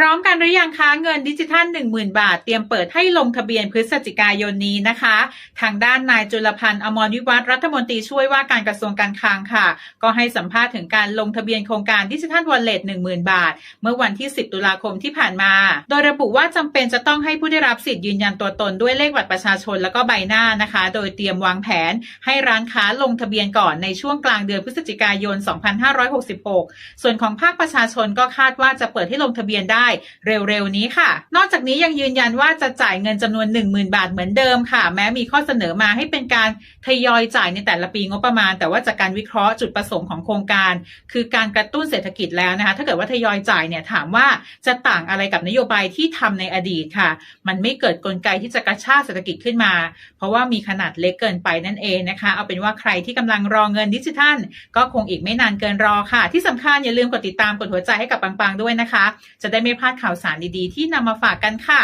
พร้อมกันหรือยังคะเงินดิจิทัล 10,000 บาท เตรียมเปิดให้ลงทะเบียนพฤศจิกายนนี้นะคะ ทางด้านนายจุลพันธ์อมรวิวัฒรัฐมนตรีช่วยว่าการกระทรวงการคลังค่ะ ก็ให้สัมภาษณ์ถึงการลงทะเบียนโครงการดิจิทัลวอลเล็ต10,000 บาท เมื่อวันที่ 10 ตุลาคมที่ผ่านมา โดยระบุว่าจำเป็นจะต้องให้ผู้ได้รับสิทธิ์ยืนยันตัวตนด้วยเลขบัตรประชาชนแล้วก็ใบหน้านะคะ โดยเตรียมวางแผนให้ร้านค้าลงทะเบียนก่อนในช่วงกลางเดือนพฤศจิกายน 2566 ส่วนของภาคประชาชนก็คาดว่าจะเปิดให้ลงทะเบียนได้เร็วๆนี้ค่ะ นอกจากนี้ยังยืนยันว่าจะจ่ายเงินจำนวน 10,000 บาทเหมือนเดิมค่ะ แม้มีข้อเสนอมาให้เป็นการทยอยจ่ายในแต่ละปีงบประมาณ แต่ว่าจากการวิเคราะห์จุดประสงค์ของโครงการ คือการกระตุ้นเศรษฐกิจแล้วนะคะ ถ้าเกิดว่าทยอยจ่ายเนี่ยถามว่าจะต่างอะไรกับนโยบายที่ทำในอดีตค่ะ มันไม่เกิดกลไกที่จะกระชากเศรษฐกิจขึ้นมา เพราะว่ามีขนาดเล็กเกินไปนั่นเองนะคะ เอาเป็นว่าใครที่กำลังรอเงินดิจิทัล ก็คงอีกไม่นานเกินรอค่ะ ที่สำคัญอย่าลืมกดติดตามกดหัวใจให้กับปังๆด้วยนะคะ จะได้ไม่พลาดข่าวสารดีๆ ที่นำมาฝากกันค่ะ